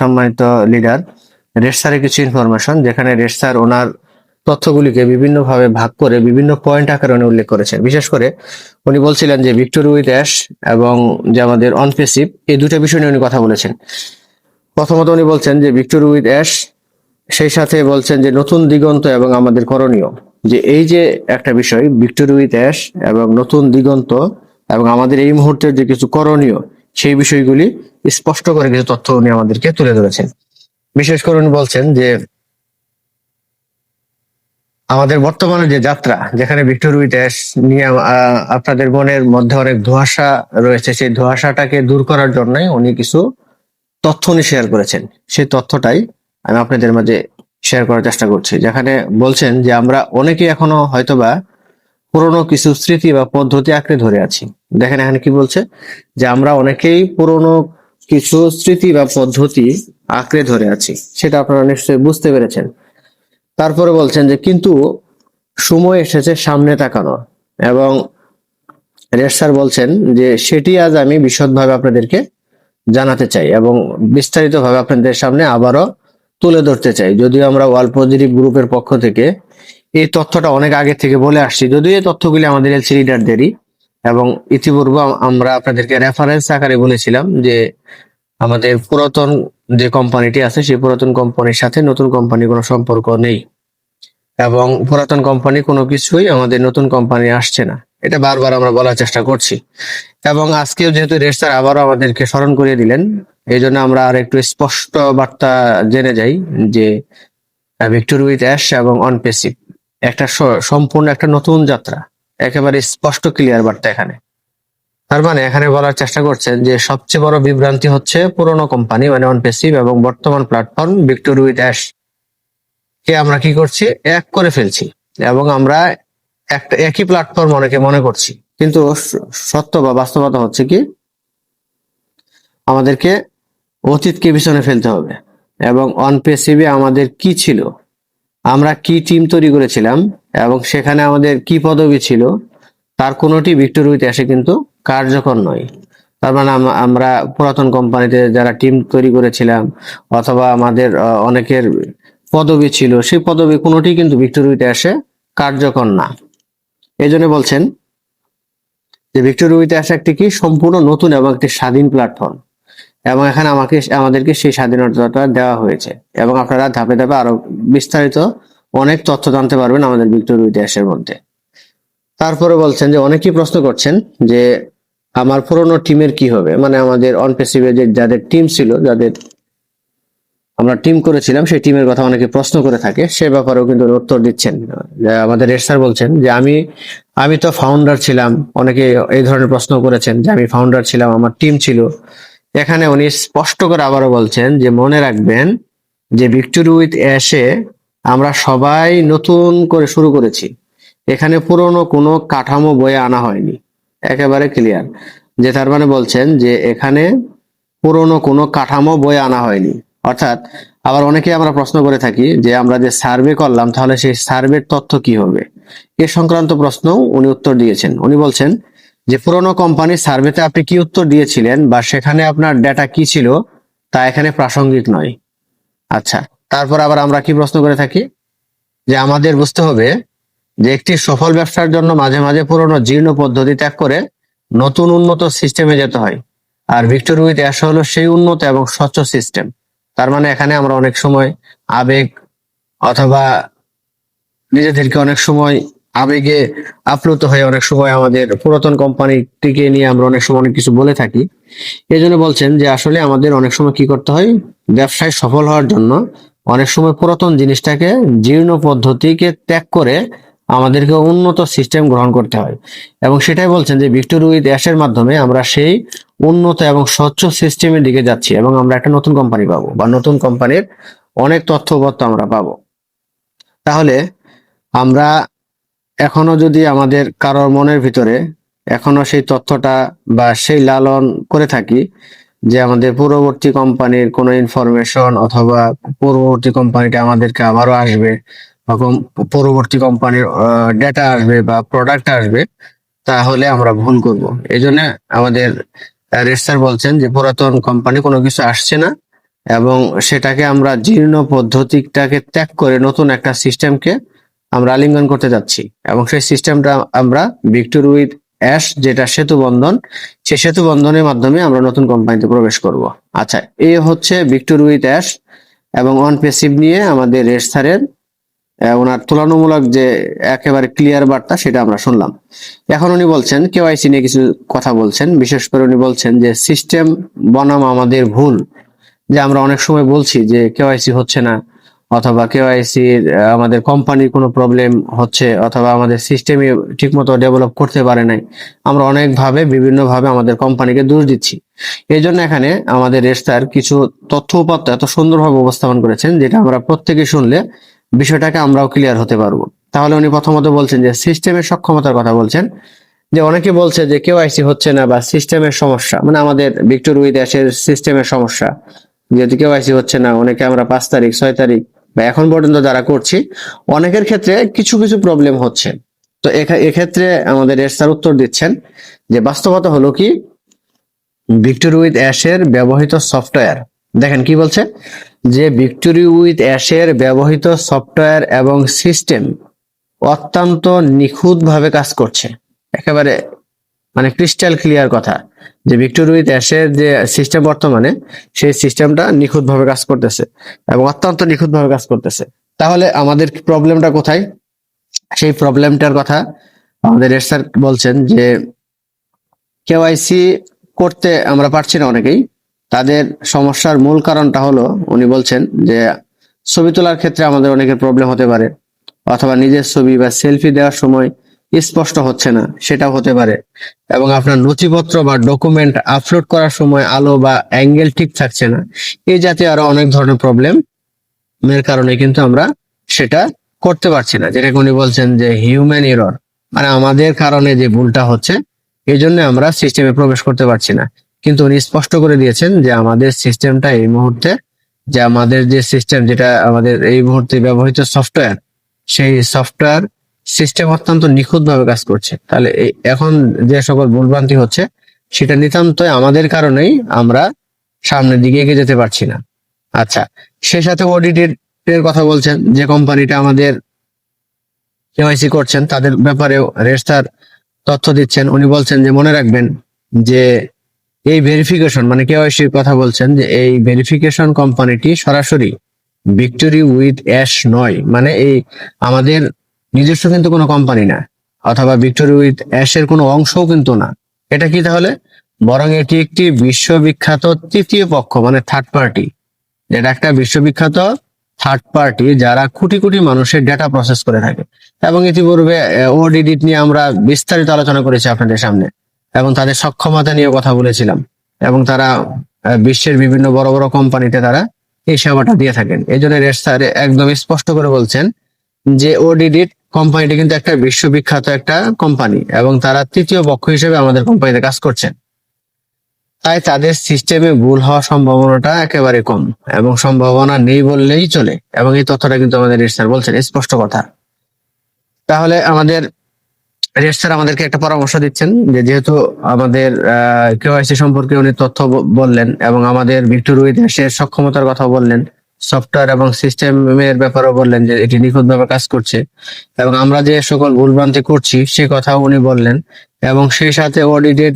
সম্মানিত leader red স্যারের কিছু ইনফরমেশন যেখানে রেড স্যার ওনার তথ্যগুলিকে বিভিন্নভাবে ভাগ করে বিভিন্ন পয়েন্ট আকারে উনি উল্লেখ করেছেন। বিশেষ করে উনি বলছিলেন যে ভিক্টোরি উইথ অ্যাশ এবং যে আমাদের অনপেসিভ এই দুটো বিষয় নিয়ে উনি কথা বলেছেন। প্রথমত উনি বলছেন যে ভিক্টোরি উইথ অ্যাশ সেই সাথে বলছেন যে নতুন দিগন্ত এবং আমাদের করণীয়। যে এই যে একটা বিষয় ভিক্টোরি উইথ অ্যাশ এবং নতুন দিগন্ত এবং আমাদের এই মুহূর্তের যে কিছু করণীয়, সেই বিষয়গুলি স্পষ্ট করে কিছু তথ্য উনি আমাদেরকে তুলে ধরেছেন। বিশেষ করে উনি বলছেন যে আমাদের বর্তমানে যে যাত্রা, যেখানে ভিক্টোর উইথ অ্যাশ নিয়ে আপনাদের মনের মধ্যে অনেক ধোঁয়াশা রয়েছে, সেই ধোঁয়াশাটাকে দূর করার জন্যই উনি কিছু তথ্য উনি শেয়ার করেছেন। সেই তথ্যটাই আমি আপনাদের মাঝে শেয়ার করার চেষ্টা করছি। যেখানে বলছেন যে, আমরা অনেকেই এখনও হয়তোবা পুরনো কিছু স্মৃতি বা পদ্ধতি আঁকড়ে ধরে আছি। দেখেন এখানে কি বলছে? যে, আমরা অনেকেই পুরনো কিছু স্মৃতি বা পদ্ধতি আঁকড়ে ধরে আছি। সেটা আপনারা নিশ্চয়ই বুঝতে পেরেছেন। তারপরে বলছেন যে, কিন্তু সময় এসেছে সামনে তাকানো এবং রেড স্যার বলছেন যে, সেটি আজ আমি বিশদভাবে আপনাদেরকে জানাতে চাই এবং বিস্তারিতভাবে আপনাদের সামনে আবারও তুলে ধরতে চাই। যদিও আমরা ওয়াল পজিটিভ গ্রুপের পক্ষ থেকে এই তথ্যটা অনেক আগে থেকে বলে আসছি। যদিও এই তথ্যগুলি আমাদের এলসি লিডারদেরই এবং ইতিপূর্বে আমরা আপনাদেরকে রেফারেন্স আকারে বলেছিলাম যে আমাদের পুরাতন যে কোম্পানিটি আছে, সেই পুরাতন কোম্পানির সাথে নতুন কোম্পানির কোনো সম্পর্ক নেই এবং পুরাতন কোম্পানি কোনো কিছুই আমাদের নতুন কোম্পানি আসছে না। এটা বারবার আমরা বলার চেষ্টা করছি। এবং আজকেও যেহেতু রেড স্যার আবারও আমাদেরকে স্মরণ করিয়ে দিলেন, এই জন্য আমরা আর একটু স্পষ্ট বার্তা জেনে যাই যে ভিক্টোর উইথ অ্যাশ এবং অনপেসিভ একটা সম্পূর্ণ একটা নতুন যাত্রা, একেবারে স্পষ্ট ক্লিয়ার বার্তা এখানে। তার মানে এখানে বলার চেষ্টা করছেন যে, সবচেয়ে বড় বিভ্রান্তি হচ্ছে পুরনো কোম্পানি মানে অনপেসিভ এবং বর্তমান প্ল্যাটফর্ম ভিক্টোর উইথ অ্যাশ কে আমরা কি করছি? এক করে ফেলছি। এবং আমরা একটা একই প্ল্যাটফর্ম অনেকে মনে করছি। কিন্তু সত্য বা বাস্তবতা হচ্ছে কি? আমাদেরকে অতীতকে পিছনে ফেলতে হবে। এবং অনপেসিভে আমাদের কি ছিল? আমরা কি টিম তৈরি করেছিলাম? এবং সেখানে আমাদের কি পদবি ছিল? তার কোনোটি ভিক্টোর উইথ কিন্তু কার্যকর নয়। তার মানে আমরা পুরাতন কোম্পানিতে যারা টিম তৈরি করেছিলাম, অথবা আমাদের অনেকের পদবি ছিল, সেই পদবি কোনোটি কিন্তু ভিক্টোর উইথ কার্যকর না। এই জন্য বলছেন যে ভিক্টোর উইথ এসে একটি কি? সম্পূর্ণ নতুন এবং একটি স্বাধীন প্ল্যাটফর্ম এবং এখানে আমাকে, আমাদেরকে সেই স্বাধীনতাটা দেওয়া হয়েছে। এবং আপনারা ধাপে ধাপে আরও বিস্তারিত অনেক তথ্য জানতে পারবেন আমাদের ভিক্টোর ইতিহাসের মধ্যে। তারপরে বলছেন যে অনেকেই প্রশ্ন করছেন যে আমার পুরনো টিমের কি হবে? মানে আমাদের অনপেসিভে যাদের টিম ছিল, যাদের আমরা টিম করেছিলাম, সেই টিমের কথা অনেকে প্রশ্ন করে থাকে, সে ব্যাপারেও কিন্তু উত্তর দিচ্ছেন। আমাদের রেড স্যার বলছেন যে, আমি আমি তো ফাউন্ডার ছিলাম। অনেকে এই ধরনের প্রশ্ন করেছেন যে, আমি ফাউন্ডার ছিলাম, আমার টিম ছিল। এখানে উনি স্পষ্ট করে আবারও বলছেন যে, মনে রাখবেন যে ভিক্টোরি উইথ অ্যাশে আমরা সবাই নতুন করে শুরু করেছি। এখানে পুরনো কোনো কাঠামো বয়ে আনা হয়নি। একেবারে ক্লিয়ার যে, তার মানে বলছেন যে, এখানে পুরনো কোনো কাঠামো বয়ে আনা হয়নি। অর্থাৎ আবার অনেকে আমরা প্রশ্ন করে থাকি যে আমরা যে সার্ভে করলাম, তাহলে সেই সার্ভের তথ্য কি হবে? এ সংক্রান্ত প্রশ্ন উনি উত্তর দিয়েছেন। উনি বলছেন যে, পুরনো কোম্পানির সার্ভেতে আপনি কি উত্তর দিয়েছিলেন বা সেখানে আপনার ডেটা কি ছিল তা এখানে প্রাসঙ্গিক নয়? আচ্ছা তারপর আবার আমরা কি প্রশ্ন করে থাকি? যে, আমাদের বুঝতে হবে যে একটি সফল ব্যবসার জন্য মাঝে মাঝে পুরনো জীর্ণ পদ্ধতি ত্যাগ করে নতুন উন্নত সিস্টেমে যেতে হয়। আর ভিক্টোর উইথ অ্যাশ হলো সেই উন্নত এবং স্বচ্ছ সিস্টেম। তার মানে এখানে আমরা অনেক সময় আবেগ অথবা নিজেদেরকে অনেক সময় আবেগে আপ্লুত হয়ে অনেক সময় আমাদের পুরাতন কোম্পানিটিকে নিয়ে আমরা অনেক সময় অনেক কিছু বলে থাকি। এই জন্য বলছেন যে আসলে আমাদের অনেক সময় কি করতে হয়? ব্যবসায় সফল হওয়ার জন্য অনেক সময় পুরাতন জিনিসটাকে জীর্ণ পদ্ধতিকে ত্যাগ করে আমাদেরকে উন্নত সিস্টেম গ্রহণ করতে হয়। এবং সেটাই বলছেন যে ভিক্টোর উইথ অ্যাশের মাধ্যমে আমরা সেই উন্নত এবং স্বচ্ছ সিস্টেমের দিকে যাচ্ছি এবং আমরা একটা নতুন কোম্পানি পাবো বা নতুন কোম্পানির অনেক তথ্যপত্র আমরা পাবো। তাহলে আমরা এখনও যদি আমাদের কারোর মনের ভিতরে এখনও সেই তথ্যটা বা সেই লালন করে থাকি যে আমাদের পূর্ববর্তী কোম্পানির কোনো ইনফরমেশন অথবা পূর্ববর্তী কোম্পানিটা আমাদেরকে আবারও আসবে কোম- কোম্পানির ডেটা আসবে বা প্রোডাক্ট আসবে, তাহলে আমরা ভুল করব। এই জন্য আমাদের রেড স্যার বলছেন যে পুরাতন কোম্পানি কোনো কিছু আসছে না এবং সেটাকে আমরা জীর্ণ পদ্ধতিটাকে ত্যাগ করে নতুন একটা সিস্টেমকে আমরা আলিঙ্গন করতে যাচ্ছি এবং সেই সিস্টেমটা আমরা ভিক্টর উইথ অ্যাশ যেটা সেতু বন্ধন, সেই সেতু বন্ধনের মাধ্যমে আমরা নতুন কোম্পানিতে প্রবেশ করব। আচ্ছা এ হচ্ছে ভিক্টর উইথ অ্যাশ এবং অন পেসিভ নিয়ে আমাদের রেড স্যারের ওনার তুলনামূলক যে একেবারে ক্লিয়ার বার্তা, সেটা আমরা শুনলাম। এখন উনি বলছেন কেওয়াইসি নিয়ে কিছু কথা বলছেন। বিশেষ করে উনি বলছেন যে সিস্টেম বনাম আমাদের ভুল। যে আমরা অনেক সময় বলছি যে কেওয়াইসি হচ্ছে না, অথবা কেওয়াইসি আমাদের কোম্পানির কোনো প্রবলেম হচ্ছে, অথবা আমাদের সিস্টেমে ঠিকমতো ডেভেলপ করতে পারে নাই। আমরা অনেকভাবে, বিভিন্নভাবে আমাদের কোম্পানিকে দোষ দিচ্ছি। এই জন্য এখানে আমাদের রেস্তার কিছু তথ্য উপাত্ত এত সুন্দরভাবে উপস্থাপন করেছেন, যেটা আমরা প্রত্যেকে শুনলে বিষয়টাকে আমরাও ক্লিয়ার হতে পারব। তাহলে উনি প্রথমত বলছেন যে সিস্টেমের সক্ষমতার কথা বলছেন। যে অনেকে বলছে যে কেওয়াইসি হচ্ছে না বা সিস্টেমের সমস্যা মানে আমাদের ভিক্টর উইথ অ্যাশের সিস্টেমের সমস্যা। যেহেতু কেওয়াইসি হচ্ছে না, অনেকে আমরা পাঁচ তারিখ, ছয় তারিখ বা এখন পর্যন্ত যারা করছি, অনেকের ক্ষেত্রে কিছু কিছু প্রবলেম হচ্ছে। তো এক্ষেত্রে আমাদের এর উত্তর দিচ্ছেন যে, বাস্তবতা হলো কি? ভিক্টরি উইথ অ্যাশের ব্যবহৃত সফটওয়্যার দেখেন কি বলছে? যে ভিক্টরি উইথ অ্যাশের ব্যবহৃত সফটওয়্যার এবং সিস্টেম অত্যন্ত নিখুঁতভাবে কাজ করছে। একেবারে মানে ক্রিস্টাল ক্লিয়ার কথা। যে ভিক্টর উইথ অ্যাশের যে সিস্টেম বর্তমানে, সেই সিস্টেমটা নিখুঁতভাবে কাজ করতেছে এবং অত্যন্ত নিখুঁতভাবে কাজ করতেছে। তাহলে আমাদের প্রবলেমটা কোথায়? সেই প্রবলেমটার কথা আমাদের এর স্যার বলছেন যে কেওয়াইসি করতে আমরা পারছি না অনেকেই। তাদের সমস্যার মূল কারণটা হলো, উনি বলছেন যে ছবি তোলার ক্ষেত্রে আমাদের অনেকের প্রবলেম হতে পারে, অথবা নিজের ছবি বা সেলফি দেওয়ার সময় স্পষ্ট হচ্ছে না, সেটাও হতে পারে। এবং আপনার নথিপত্র বা ডকুমেন্ট আপলোড করার সময় আলো বা অ্যাঙ্গেল ঠিক থাকছে না, এই জাতীয় আরও অনেক ধরনের প্রবলেম এর কারণে কিন্তু আমরা সেটা করতে পারছি না। যেটাকে উনি বলছেন যে হিউম্যান এরর মানে আমাদের কারণে যে ভুলটা হচ্ছে, এই জন্য আমরা সিস্টেমে প্রবেশ করতে পারছি না। কিন্তু উনি স্পষ্ট করে দিয়েছেন যে আমাদের সিস্টেমটা এই মুহূর্তে, যে আমাদের যে সিস্টেম যেটা আমাদের এই মুহূর্তে ব্যবহৃত সফটওয়্যার, সেই সফটওয়্যার সিস্টেম অত্যন্ত নিখুঁতভাবে কাজ করছে। তাহলে এখন যে সকল ভুলভ্রান্তি হচ্ছে, সেটা নিতান্তই আমাদের কারণেই আমরা সামনের দিকে এগিয়ে যেতে পারছি না। আচ্ছা সে সাথে অডিটের এর কথা বলছেন, যে কোম্পানিটা আমাদের কেওয়াইসি করছেন, তাদের ব্যাপারে রেস্টার তথ্য দিচ্ছেন। উনি বলছেন যে, মনে রাখবেন যে এই ভেরিফিকেশন মানে কেওয়াইসির কথা বলছেন যে এই ভেরিফিকেশন কোম্পানিটি সরাসরি ভিক্টোরি উইথ অ্যাশ নয়। মানে এই আমাদের নিজস্ব কিন্তু কোনো কোম্পানি না, অথবা ভিক্টোরি উইথ অ্যাশের কোনো অংশও কিন্তু না। এটা কি তাহলে? বরং এটি একটি বিশ্ববিখ্যাত তৃতীয় পক্ষ মানে থার্ড পার্টি যেটা একটা বিশ্ববিখ্যাত থার্ড পার্টি যারা কোটি কোটি মানুষের ডেটা প্রসেস করে থাকে। এবং ইতিপূর্বে ওডিডিট নিয়ে আমরা বিস্তারিত আলোচনা করেছি আপনাদের সামনে। এবং তাদের সক্ষমতা নিয়ে কথা বলেছিলাম। এবং তারা বিশ্বের বিভিন্ন বড় বড় কোম্পানিতে তারা এই সেবাটা দিয়ে থাকেন। এই জন্য রেড স্যার একদম স্পষ্ট করে বলছেন যে ওডিডিট কোম্পানিটি কিন্তু একটা বিশ্ববিখ্যাত একটা কোম্পানি এবং তারা তৃতীয় পক্ষ হিসেবে আমাদের কোম্পানিতে কাজ করছেন। তাই তাদের সিস্টেমে ভুল হওয়ার সম্ভাবনাটা একেবারে কম এবং সম্ভাবনা নেই বললেই চলে এবং এই তথ্যটা কিন্তু আমাদের রেড স্যার বলছেন, স্পষ্ট কথা। তাহলে আমাদের রেড স্যার আমাদেরকে একটা পরামর্শ দিচ্ছেন যে যেহেতু আমাদের কেওয়াইসি সম্পর্কে উনি তথ্য বললেন এবং আমাদের ভিক্টর উইথ এর সক্ষমতার কথা বললেন সফটওয়্যার এবং সিস্টেমের ব্যাপারেও বললেন যে এটি নিখুঁতভাবে কাজ করছে এবং আমরা যে সকল ভুলভ্রান্তি করছি সে কথাও উনি বললেন এবং সেই সাথে অডিটেড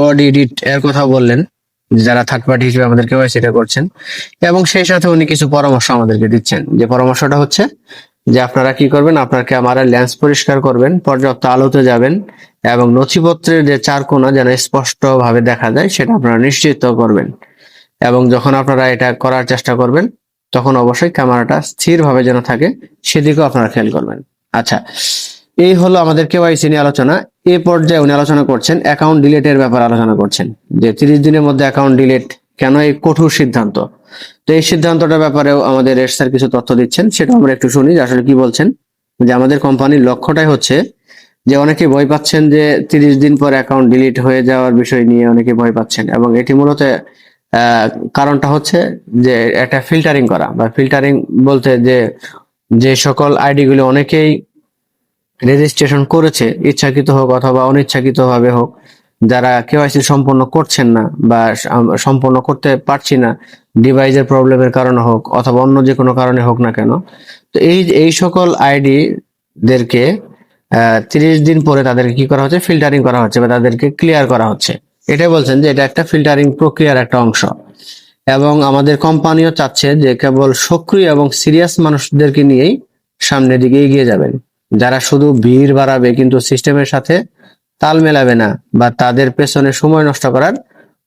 অডিডিট এর কথা বললেন যারা থার্ড পার্টি হিসেবে আমাদের কেওয়াইসিটা করছেন এবং সেই সাথে উনি কিছু পরামর্শ আমাদেরকে দিচ্ছেন। যে পরামর্শটা হচ্ছে যে আপনারা কি করবেন? আপনার ক্যামেরার লেন্স পরিষ্কার করবেন, পর্যাপ্ত আলোতে যাবেন এবং নথিপত্রের যে চার কোণা যেন স্পষ্ট ভাবে দেখা যায়, সেটা আপনারা নিশ্চিত করবেন। এবং যখন আপনারা এটা করার চেষ্টা করবেন, তখন অবশ্যই ক্যামেরাটা স্থিরভাবে যেন থাকে, সেদিকেও আপনারা খেয়াল করবেন। আচ্ছা এই হলো আমাদের কেওয়াইসি নিয়ে আলোচনা। এ পর্যায়ে উনি আলোচনা করছেন অ্যাকাউন্ট ডিলেটের ব্যাপারে আলোচনা করছেন। যে তিরিশ দিনের মধ্যে অ্যাকাউন্ট ডিলেট কেন এই কঠোর সিদ্ধান্ত? তো এই সিদ্ধান্তটার ব্যাপারেও আমাদের রেড স্যার কিছু তথ্য দিচ্ছেন, সেটা আমরা একটু শুনি আসলে কি বলছেন। যে আমাদের কোম্পানির লক্ষ্যটাই হচ্ছে যে অনেকে ভয় পাচ্ছেন যে তিরিশ দিন পর অ্যাকাউন্ট ডিলিট হয়ে যাওয়ার বিষয় নিয়ে অনেকে ভয় পাচ্ছেন এবং এটি মূলত কারণটা হচ্ছে যে একটা ফিল্টারিং করা বা ফিল্টারিং বলতে যে যে সকল আইডি গুলো অনেকেই রেজিস্ট্রেশন করেছে, ইচ্ছাকৃত হোক অথবা অনিচ্ছাকৃত ভাবে হোক যারা কেওয়াইসি সম্পন্ন করছেন না বা সম- সম্পন্ন করতে পারছি না ডিভাইসের প্রবলেমের কারণে হোক অথবা অন্য যে কোনো কারণে হোক না কেন, তো এই এই সকল আইডি দেরকে তিরিশ দিন পরে তাদেরকে কি করা হচ্ছে? ফিল্টারিং করা হচ্ছে বা তাদেরকে ক্লিয়ার করা হচ্ছে। এটাই বলছেন যে এটা একটা ফিল্টারিং প্রক্রিয়ার একটা অংশ। এবং আমাদের কোম্পানিও চাচ্ছে যে কেবল সক্রিয় এবং সিরিয়াস মানুষদেরকে নিয়েই সামনের দিকে এগিয়ে যাবেন। যারা শুধু ভিড় বাড়াবে কিন্তু সিস্টেমের সাথে তাল মেলাবে না বা তাদের পেছনে সময় নষ্ট করার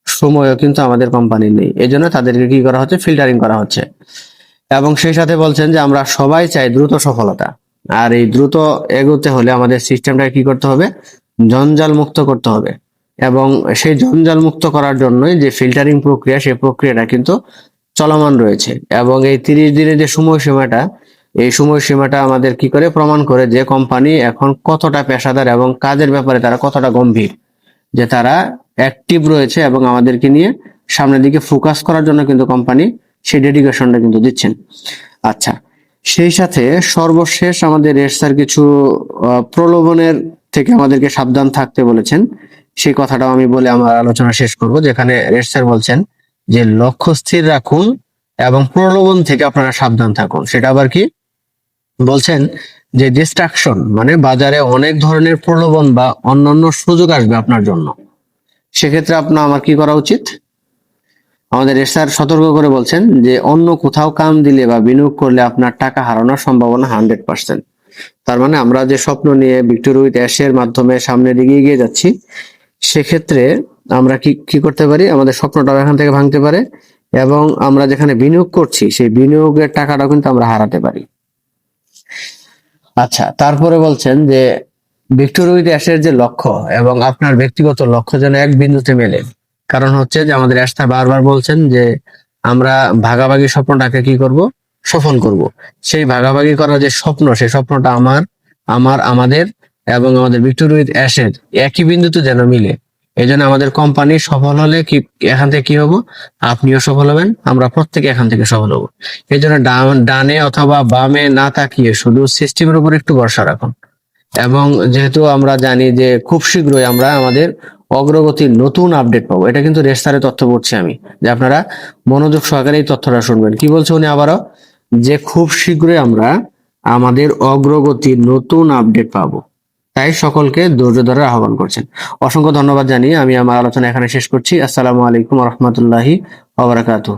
সময়ও কিন্তু আমাদের কোম্পানির নেই। এই জন্য তাদেরকে কি করা হচ্ছে? ফিল্টারিং করা হচ্ছে। এবং সেই সাথে বলছেন যে আমরা সবাই চাই দ্রুত সফলতা। আর এই দ্রুত এগোতে হলে আমাদের সিস্টেমটা কি করতে হবে? জঞ্জাল মুক্ত করতে হবে। এবং সেই জঞ্জাল মুক্ত করার জন্যই যে ফিল্টারিং প্রক্রিয়া, সেই প্রক্রিয়াটা কিন্তু চলমান রয়েছে। এবং এই তিরিশ দিনের যে সময়সীমাটা এই সময়সীমাটা আমাদের কি করে প্রমাণ করে যে কোম্পানি এখন কতটা পেশাদার এবং কাজের ব্যাপারে তারা কতটা গম্ভীর? যে তারা অ্যাক্টিভ রয়েছে এবং আমাদেরকে নিয়ে সামনের দিকে ফোকাস করার জন্য কিন্তু কোম্পানি সেই ডেডিকেশনটা কিন্তু দিচ্ছেন। আচ্ছা সেই সাথে সর্বশেষ আমাদের স্যার কিছু প্রলোভনের থেকে আমাদেরকে সাবধান থাকতে বলেছেন। সেই কথাটাও আমি বলে আমার আলোচনা শেষ করব, যেখানে রেট স্যার বলছেন যে লক্ষ্য স্থির রাখুন এবং প্রলোভন থেকে আপনারা সাবধান থাকুন। সেটা আবার কি? বলছেন যে ডিস্ট্রাকশন মানে বাজারে অনেক ধরনের প্রলোভন বা অন্যান্য সুযোগ আসবে আপনার জন্য। সেক্ষেত্রে আপনার আমার কি করা উচিত? আমাদের স্যার সতর্ক করে বলছেন যে অন্য কোথাও কাম দিলে বা বিনিয়োগ করলে আপনার টাকা হারানোর সম্ভাবনা হান্ড্রেড পার্সেন্ট। তার মানে আমরা যে স্বপ্ন নিয়ে ভিক্টোরি উইথ অ্যাশের মাধ্যমে সামনে দিকে এগিয়ে যাচ্ছি, সেক্ষেত্রে আমরা কি কি করতে পারি? আমাদের স্বপ্নটাও এখান থেকে ভাঙতে পারে এবং আমরা যেখানে বিনিয়োগ করছি, সেই বিনিয়োগের টাকাটাও কিন্তু আমরা হারাতে পারি। আচ্ছা তারপরে বলছেন যে ভিক্টর উইথ অ্যাশের যে লক্ষ্য এবং আপনার ব্যক্তিগত লক্ষ্য যেন এক বিন্দুতে মেলে, কারণ হচ্ছে যে আমাদের অ্যাশটা বারবার বলছেন যে আমরা ভাগাভাগি স্বপ্নটাকে কি করব? সফল করব। সেই ভাগাভাগি করা যে স্বপ্ন, সেই স্বপ্নটা আমার আমার, আমাদের এবং আমাদের ভিক্টর উইথ অ্যাশের একই বিন্দুতে যেন মিলে। এই জন্য আমাদের কোম্পানি সফল হলে কি এখান থেকে কি হব? আপনিও সফল হবেন, আমরা প্রত্যেকে এখান থেকে সফল হব। এই জন্য ডান- অথবা বামে না তাকিয়ে শুধু সিস্টেমের উপর একটু ভরসা রাখুন। এবং যেহেতু আমরা জানি যে খুব শীঘ্রই আমরা আমাদের অগ্রগতির নতুন আপডেট পাবো, এটা কিন্তু রেস্তারে তথ্য পড়ছি আমি, যে আপনারা মনোযোগ সহকারে এই তথ্যটা শুনবেন। কি বলছে উনি আবারও? যে খুব শীঘ্রই আমরা আমাদের অগ্রগতির নতুন আপডেট পাবো। তাই সকলকে ধৈর্য ধরে আহ্বান করছেন। অসংখ্য ধন্যবাদ জানিয়ে আমি আমার আলোচনা এখানে শেষ করছি। আসসালামু আলাইকুম রহমতুল্লাহি ওবরাকাতুহ